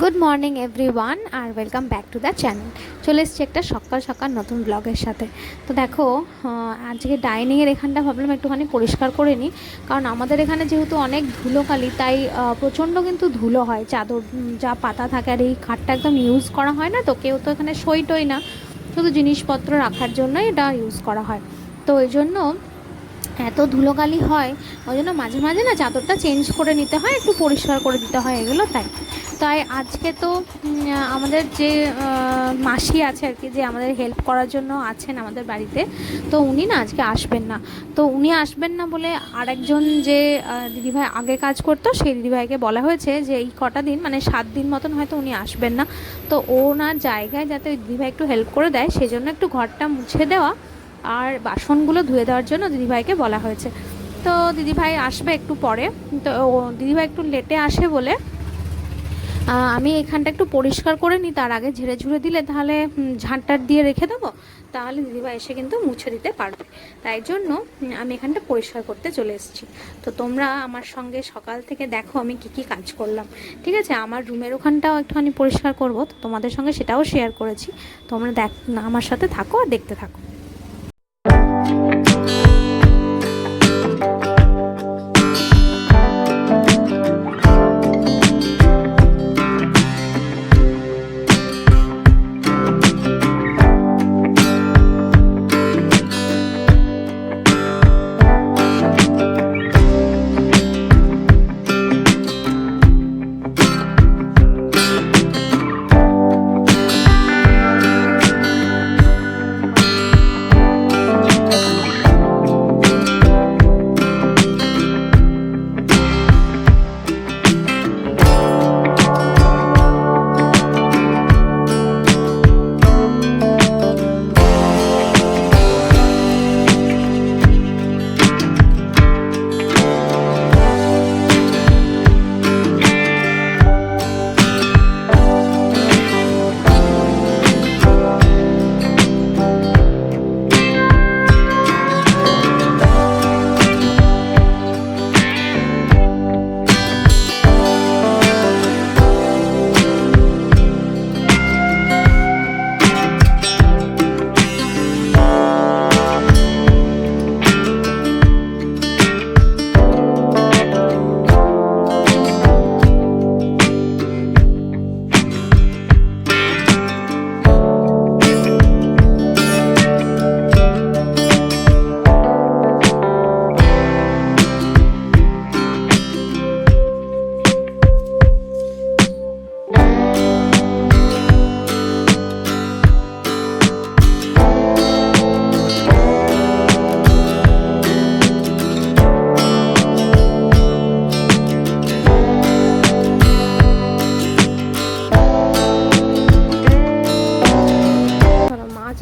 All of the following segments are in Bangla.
Good morning everyone R welcome back to the channel চলে এসেছি একটা সকাল সকাল নতুন ব্লগের সাথে। তো দেখো আজকে ডাইনিংয়ের এখানটা ভাবলাম একটুখানি পরিষ্কার করে নিই, কারণ আমাদের এখানে যেহেতু অনেক ধুলোকালি তাই প্রচণ্ড কিন্তু ধুলো হয়। চাদর যা পাতা থাকে, আর এই খাটটা একদম ইউজ করা হয় না, তো কেউ তো এখানে সই টই না। শুধু জিনিসপত্র রাখার জন্যই এটা ইউজ করা হয়। তো ওই জন্য এত ধুলোকালি হয়, ওই জন্য মাঝে মাঝে না চাদরটা চেঞ্জ করে নিতে হয়, একটু পরিষ্কার করে দিতে হয়, এগুলো তাই। তাই আজকে তো আমাদের যে মাসি আছে আর কি, যে আমাদের হেল্প করার জন্য আছেন আমাদের বাড়িতে, তো উনি না আজকে আসবেন না। তো উনি আসবেন না বলে আরেকজন যে দিদিভাই আগে কাজ করতো, সেই দিদিভাইকে বলা হয়েছে যে, এই কটা দিন মানে সাত দিন মতন হয়তো উনি আসবেন না। তো ওনার জায়গায় যাতে দিদিভাই একটু হেল্প করে দেয়, সেজন্য একটু ঘরটা মুছে দেওয়া আর বাসনগুলো ধুয়ে দেওয়ার জন্য দিদিভাইকে বলা হয়েছে। তো দিদিভাই আসবে একটু পরে। তো দিদিভাই একটু লেটে আসে বলে আমি এখানটা একটু পরিষ্কার করে নিই, তার আগে ঝেড়ে ঝুড়ে দিলে তাহলে ঝাঁটটার দিয়ে রেখে দেবো, তাহলে দিদিভাই এসে কিন্তু মুছে দিতে পারবে। তাই জন্য আমি এখানটা পরিষ্কার করতে চলে এসেছি। তো তোমরা আমার সঙ্গে সকাল থেকে দেখো আমি কি কি কাজ করলাম। ঠিক আছে? আমার রুমের ওখানটাও একটুখানি পরিষ্কার করব, তো তোমাদের সঙ্গে সেটাও শেয়ার করেছি। তোমরা দেখ, আমার সাথে থাকো আর দেখতে থাকো।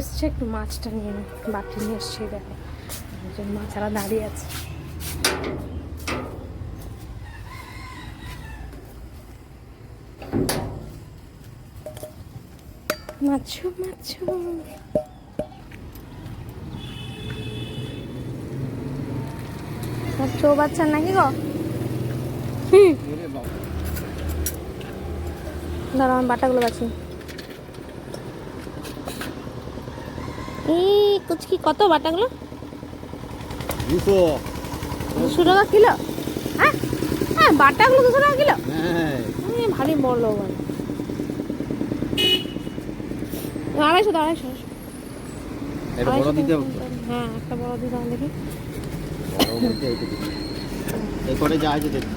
এসছে, একটু মাছটা নিয়ে নি, বাটি নিয়ে এসছি দেখো। মাছারা দাঁড়িয়ে আছে। মাছ মাছ। চৌ বাচ্চার নাকি গো? দাঁড়া আমার বাটাগুলো বাছি। এই কুচকি কত বাটাগুলো? দুশো। দুশো টাকা কিলো? হ্যাঁ? হ্যাঁ বাটাগুলো দুশো টাকা কিলো? হ্যাঁ। ভারী বড় আড়াইশো তো আড়াইশো। হ্যাঁ একটা বড় দিতে দেখি। এই করে যা আছে দেখি।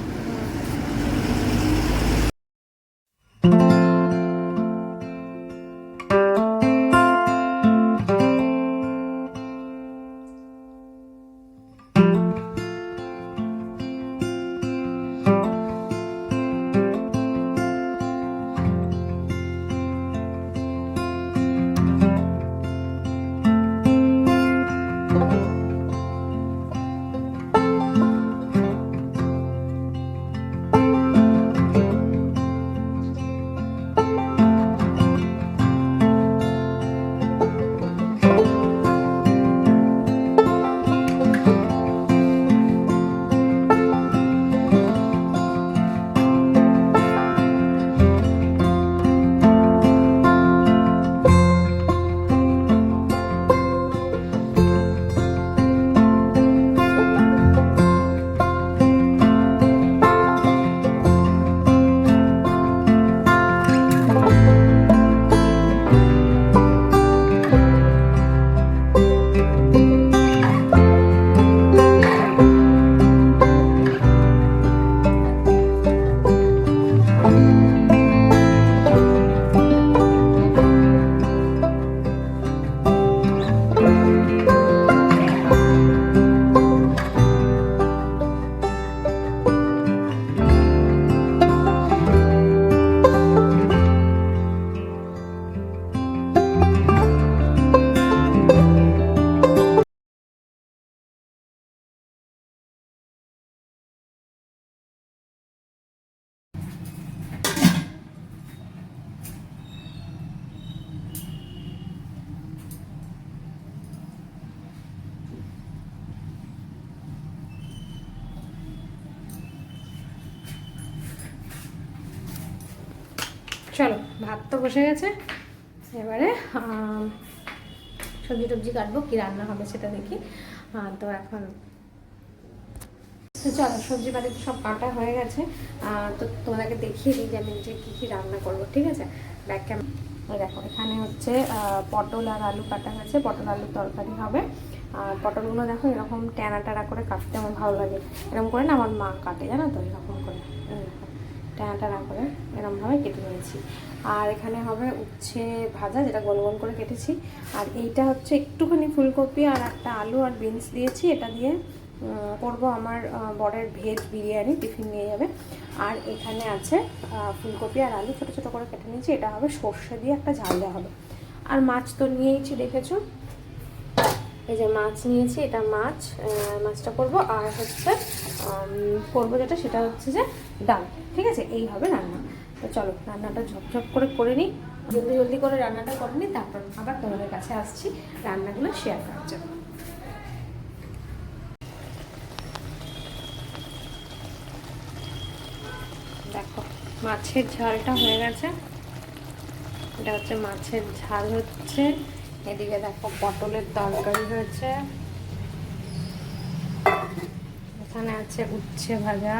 চলো, ভাত তো বসে গেছে। এবারে সবজি টবজি কাটবো, কি রান্না হবে সেটা দেখি। তো এখন চলো, সবজি তো সব কাটা হয়ে গেছে। তো তোমাদেরকে দেখিয়ে দিই যে আমি যে কী কী রান্না করব, ঠিক আছে? ব্যাক দেখো, এখানে হচ্ছে পটল আর আলু কাটা গেছে পটল আলুর তরকারি হবে। আর পটলগুলো দেখো, এরকম ট্যানা ট্যানা করে কাটতে আমার ভালো লাগে। এরকম করে না, আমার মা কাটে, জানো তো? এরকম করে। ট্যানা ট্যানা করে এরকমভাবে কেটে নিয়েছি। আর এখানে হবে উচ্ছে ভাজা, যেটা গোল গোল করে কেটেছি। আর এইটা হচ্ছে একটুখানি ফুলকপি আর একটা আলু আর বিনস দিয়েছি। এটা দিয়ে করব আমার বরের ভেজ বিরিয়ানি, টিফিন নিয়ে যাবে। আর এখানে আছে ফুলকপি আর আলু ছোটো ছোটো করে কেটে নিয়েছি। এটা হবে সর্ষে দিয়ে একটা ঝাল দেওয়া হবে। আর মাছ তো নিয়েইছি, দেখেছ? এই যে মাছ নিয়েছি, এটা মাছ মাছটা করব। আর হচ্ছে করব যেটা, সেটা হচ্ছে যে ডাল। ঠিক আছে? এই হবে রান্না। তো চলো, রান্নাটা ঝপঝপ করে করে নিই। জলদি জলদি করে রান্নাটা করে নিই, তারপর আবার তোমাদের কাছে আসছি রান্নাগুলো শেয়ার করার জন্য। দেখো, মাছের ঝালটা হয়ে গেছে। এটা হচ্ছে মাছের ঝাল হচ্ছে। এদিকে দেখো পটলের তরকারি হয়েছে। এখানে আছে উচ্ছে ভাজা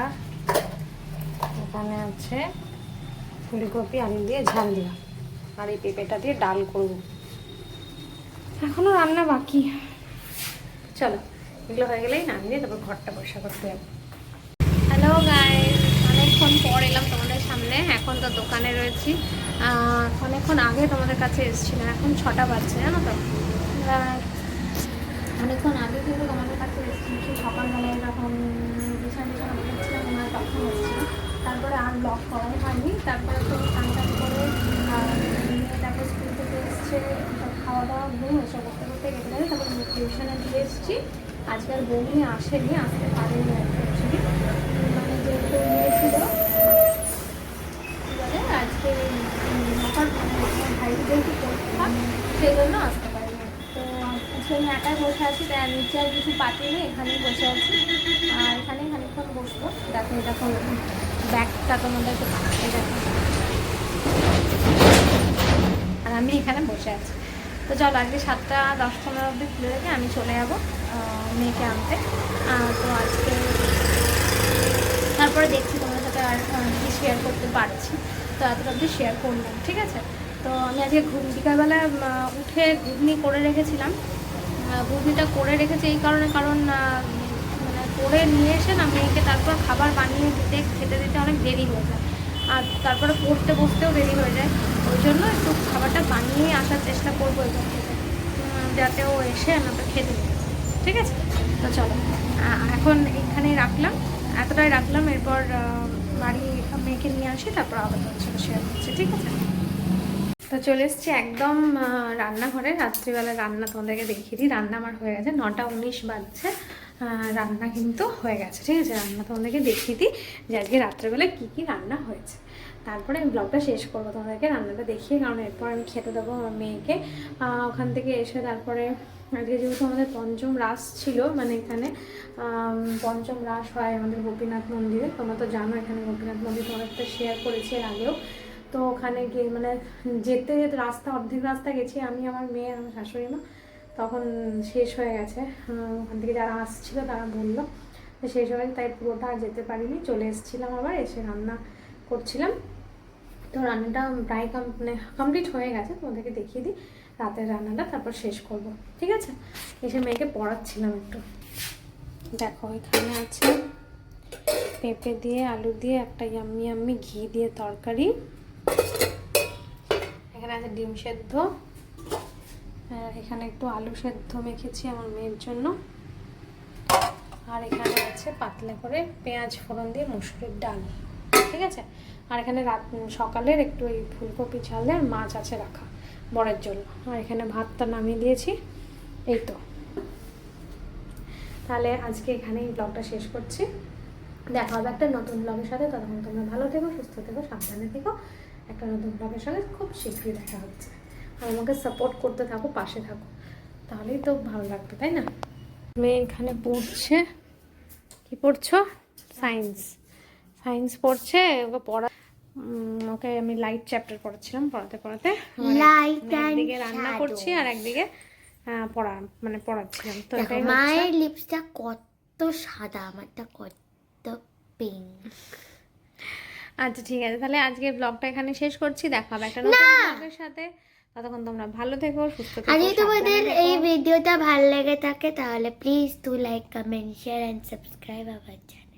এখানে আছে ফুলকপি আলু দিয়ে ঝাল দিলাম আর এই পেঁপেটা দিয়ে ডাল করব। এখনও রান্না বাকি। চলো এগুলো হয়ে গেলেই নামিয়ে তারপর ঘরটা পরিষ্কার করতে হবে হ্যালো গাইস অনেকক্ষণ পর এলাম তোমাদের সামনে। এখন তো দোকানে রয়েছি। অনেকক্ষণ আগে তোমাদের কাছে এসেছিলাম। এখন ছটা বাজছে জানো তো? অনেকক্ষণ আগে কিন্তু তোমাদের কাছে এসেছি সেই সকালবেলা এরকম বিছানা বিছানা বসেছিলাম আমার তখন এসেছিলাম তারপরে আর ব্লক করাই হয়নি। তারপরে তো স্নান করে নিয়ে তারপর স্কুল থেকে এসছে খাওয়া দাওয়া ঘুম এসব করতে করতে যাবে তারপর টিউশনে দিয়ে এসেছি। আজকাল বমি আসেনি আসতে পারেনি আর নেই এখানেই বসে আছি। আর এখানেই খানিকক্ষণ বসবো। দেখো এটা ব্যাগটা তোমাদেরকে এই দেখো। আর আমি এখানে বসে আছি। তো চলো, আজকে সাতটা দশ পনেরো অব্দি খুলে রেখে আমি চলে যাব মেয়েকে আনতে। তো আজকে তারপরে দেখছি তোমাদের সাথে আর কি শেয়ার করতে পারছি। তো এতটা অবধি শেয়ার করলাম, ঠিক আছে? তো আমি আজকে ঘুম, বিকালবেলা উঠে ঘুগনি করে রেখেছিলাম। ঘুগনিটা করে রেখেছি এই কারণে, কারণ মানে করে নিয়ে এসে না মেয়েকে তারপর খাবার বানিয়ে দিতে, খেতে দিতে অনেক দেরি হয়ে যায়। আর তারপরে পড়তে বসতেও দেরি হয়ে যায়। ওই জন্য একটু খাবারটা বানিয়ে আসার চেষ্টা করব এখান থেকে যাতে ও এসে আমাকে খেতে ঠিক আছে? তো চলো। এখন এখানেই রাখলাম। এতটাই রাখলাম। এরপর বাড়ি মেয়েকে নিয়ে আসি, তারপর আবার সাথে শেয়ার করছি। ঠিক আছে? তো চলে এসছি একদম রান্নাঘরে। রাত্রিবেলা রান্না তোমাদেরকে দেখিয়ে দিই। রান্না আমার হয়ে গেছে। নটা উনিশ বাজছে। রান্না কিন্তু হয়ে গেছে। ঠিক আছে? রান্না তোমাদেরকে দেখিয়ে দিই যে আজকে রাত্রেবেলা কী কী রান্না হয়েছে। তারপরে আমি ব্লগটা শেষ করব তোমাদেরকে রান্নাটা দেখিয়ে। কারণ এরপর আমি খেতে দেবো আমার মেয়েকে। ওখান থেকে এসে তারপরে আজকে যেহেতু আমাদের পঞ্চম রাস ছিল মানে এখানে পঞ্চম রাস হয় আমাদের গোপীনাথ মন্দিরে। তোমরা তো জানো এখানে গোপীনাথ মন্দির তোমাদের শেয়ার করেছি এর আগেও। তো ওখানে গিয়ে মানে যেতে যেতে রাস্তা, অর্ধেক রাস্তা গেছি, আমি, আমার মেয়ে, আমার শাশুড়ি মা, তখন শেষ হয়ে গেছে। ওখান থেকে যারা আসছিল তারা বলল যে শেষ হয়ে তাই পুরোটা আর যেতে পারিনি। চলে এসেছিলাম আবার, এসে রান্না করছিলাম। তো রান্নাটা প্রায় মানে কমপ্লিট হয়ে গেছে, তোমাদেরকে দেখিয়ে দিই। রাতের রান্নাটা তারপর শেষ করব, ঠিক আছে? এসে মেয়েকে পড়াচ্ছিলাম একটু। দেখো, এখানে আছে পেঁপে দিয়ে, আলু দিয়ে, একটা ইয়াম্মি আম্মি ঘি দিয়ে তরকারি। আছে ডিম সেদ্ধ। এখানে একটু আলু সেদ্ধ মেখেছি আমার মেয়ের জন্য। আর এখানে আছে পাতলা করে পেঁয়াজ ফোড়ন দিয়ে মুসুরির ডাল, ঠিক আছে? আর এখানে রাত সকালের একটু এই ফুলকপি ঝালে আর মাছ আছে রাখা বরের জন্য। আর এখানে ভাতটা নামিয়ে দিয়েছি। এই তো। তাহলে আজকে এখানেই ব্লগটা শেষ করছি। দেখা হবে একটা নতুন ব্লগের সাথে। ততক্ষণ তোমরা ভালো থেকো, সুস্থ থেকো, সাবধানে থেকো। একটা নতুন ব্লগের সাথে খুব শীঘ্রই দেখা হচ্ছে। আর আমাকে সাপোর্ট করতে থাকো পাশে থাকো। তাহলেই তো ভালো লাগবে তাই না? মেয়ে এখানে পড়ছে কি পড়ছো? সায়েন্স সায়েন্স পড়ছে ওকে পড়া ওকে আমি লাইট চ্যাপ্টার পড়াচ্ছিলাম পড়াতে পড়াতে। একদিকে রান্না করছি আর একদিকে পড়া মানে পড়াচ্ছিলাম। তো মায়ের লিপসটা কত সাদা আমারটা কত পিঙ্ক আচ্ছা ঠিক আছে। তাহলে আজকে ব্লগটা এখানে শেষ করছি। দেখা হবে একটা নতুন ব্লগের সাথে। ততক্ষণ তোমরা ভালো থেকো সুস্থ থেকো আর যদি তোমাদের এই ভিডিওটা ভালো লেগে থাকে তাহলে please to like comment share and subscribe আবার চ্যানেল